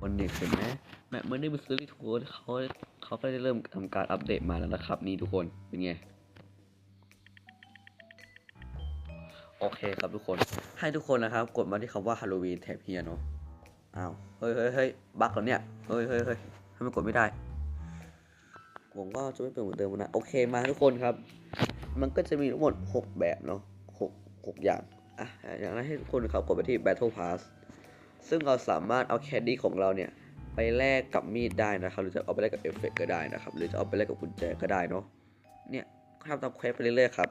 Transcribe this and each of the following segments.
คนเนี่ยเห็นไหมแมปเมื่อได้มาซื้อที่ทูเขาเขาก็ได้เริ่มทำการอัปเดตมาแล้วนะครับ นี่ทุกคนเป็นไง โอเคครับทุกคน ให้ทุกคนนะครับ กดมาที่คำว่าฮาโลวีนแถบเฮียเนาะอ้าวเฮ้ยเฮ้ยเฮ้ยบั๊กเหรอเนี่ยเฮ้ยเฮ้ยเฮ้ยทำไมกดไม่ได้ผมก็จะไม่เป็นเหมือนเดิมนะโอเคมาทุกคนครับ มันก็จะมีทั้งหมด 6 แบบเนาะหกหกอย่างอะอย่างแรกให้ทุกคนครับกดไปที่ Battle Pass ซึ่งเราสามารถเอาแคดดี้ของเราเนี่ยไปแลกกับมีดได้นะครับ หรือจะเอาไปแลกกับเอฟเฟกต์ก็ได้นะครับ หรือจะเอาไปแลกกับกุญแจก็ได้เนาะ เนี่ยทำตามเควสไปเรื่อยๆครับ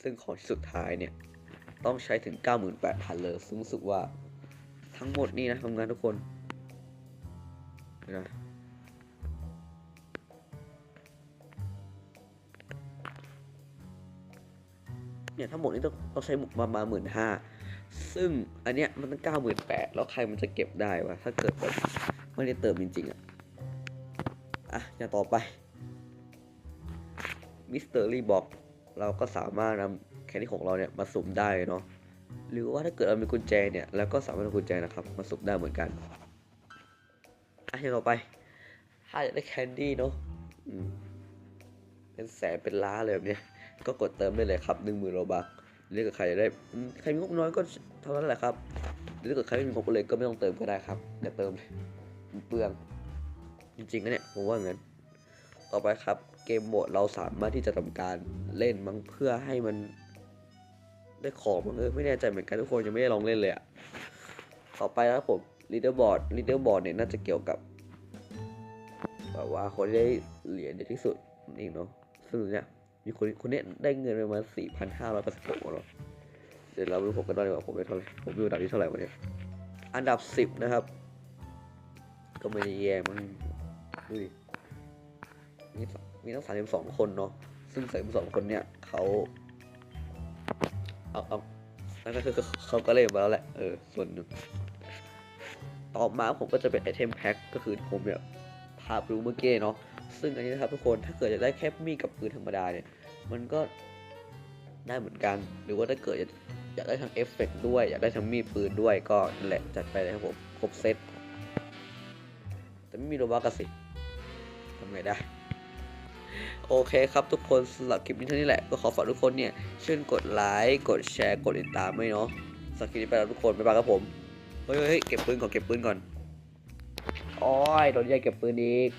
ซึ่งของสุดท้ายเนี่ยต้องใช้ถึง 98,000 เลย ซึ่งรู้สึกว่าทั้งหมดนี่นะทำงานทุกคนนะ เนี่ยทั้งหมดนี่ต้องต้องใช้ประมาณหมื่นห้าซึ่งอันเนี้ยมันตั้งเก้าหมื่นแปดแล้วใครมันจะเก็บได้วะถ้าเกิดแบบไม่ได้เติมจริงๆอะอะอย่างต่อไปมิสเตอรี่บอกเราก็สามารถนำแคนดี้ของเราเนี่ยมาสุ่มได้เนาะหรือว่าถ้าเกิดเรามีกุญแจเนี่ยแล้วก็สามารถเอากุญแจนะครับมาสุ่มได้เหมือนกันอะอย่างต่อไป ถ้าอยากได้แคนดี้เนาะเป็นแสนเป็นล้านเลยแบบเนี้ย ก็กดเติมได้เลยครับหนึ่งหมื่นโลบักหรือถ้าเกิดใครได้ใครมีงบน้อยก็เท่านั้นแหละครับหรือถ้าเกิดใครไม่มีงบเลยก็ไม่ต้องเติมก็ได้ครับอย่าเติมเลยเปลืองจริงๆนะเนี่ยผมว่างั้น ต่อไปครับ เกมโหมดเราสามารถที่จะทำการเล่นมั้งเพื่อให้มันได้ของมั้งเออไม่แน่ใจเหมือนกันทุกคนยังไม่ได้ลองเล่นเลยอะต่อไปครับผม leaderboard leaderboard เนี่ยน่าจะเกี่ยวกับแบบว่าคนที่ได้เหรียญเยอะที่สุดนั่เองเนาะซึ่งเนี่ย มีคนคนนี้ได้เงินไปมาสี่พันห้าร้อยแปดสิบหกเนาะเดี๋ยวเราไปดูผมกันด้วยว่าผมได้เท่าไหร่ผมอยู่อันดับที่เท่าไหร่วะเนี่ยอันดับสิบนะครับ ก็ไม่ได้แย่มันดูดิมีมีทั้งสามสิบสองคนเนาะซึ่งสามสิบสองคนเนี่ยเขาเอาเอานั่นก็คือเขาก็เล่นมาแล้วแหละ เออ ส่วนหนึ่ง ต่อมาผมก็จะเป็นไอเทมแพ็คก็คือผมเนี่ยพาไปดูเมื่อกี้เนาะ ซึ่งอันนี้นะครับทุกคนถ้าเกิดอยากได้แค่มีดกับปืนธรรมดาเนี่ย มันก็ได้เหมือนกัน หรือว่าถ้าเกิดอยากอยากได้ทั้งเอฟเฟกต์ด้วย อยากได้ทั้งมีดปืนด้วยก็นั่นแหละจัดไปเลยครับผมครบเซตแต่ไม่มีโรบอทกสิทำไงได้ โอเคครับทุกคนสำหรับคลิปนี้เท่านี้แหละ ก็ขอฝากทุกคนเนี่ยช่วยกดไลค์กดแชร์กดติดตามด้วยเนาะสำหรับคลิปนี้ไปแล้วทุกคนบ๊ายบายครับผมเฮ้ยเฮ้ยเก็บปืนก่อนเก็บปืนก่อนโอ้ยโดนแย่เก็บปืนอีก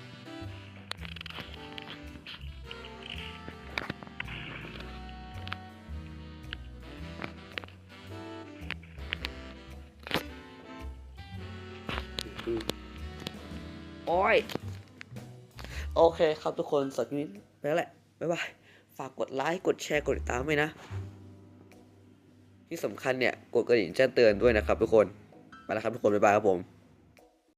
โอ้ย โอเคครับทุกคนสักนิดไปแล้วแหละ บ๊ายบาย ฝากกดไลค์ กดแชร์ กดติดตามไว้นะ ที่สำคัญเนี่ย กดกระดิ่งแจ้งเตือนด้วยนะครับทุกคน ไปแล้วครับทุกคน บ๊ายบายครับผม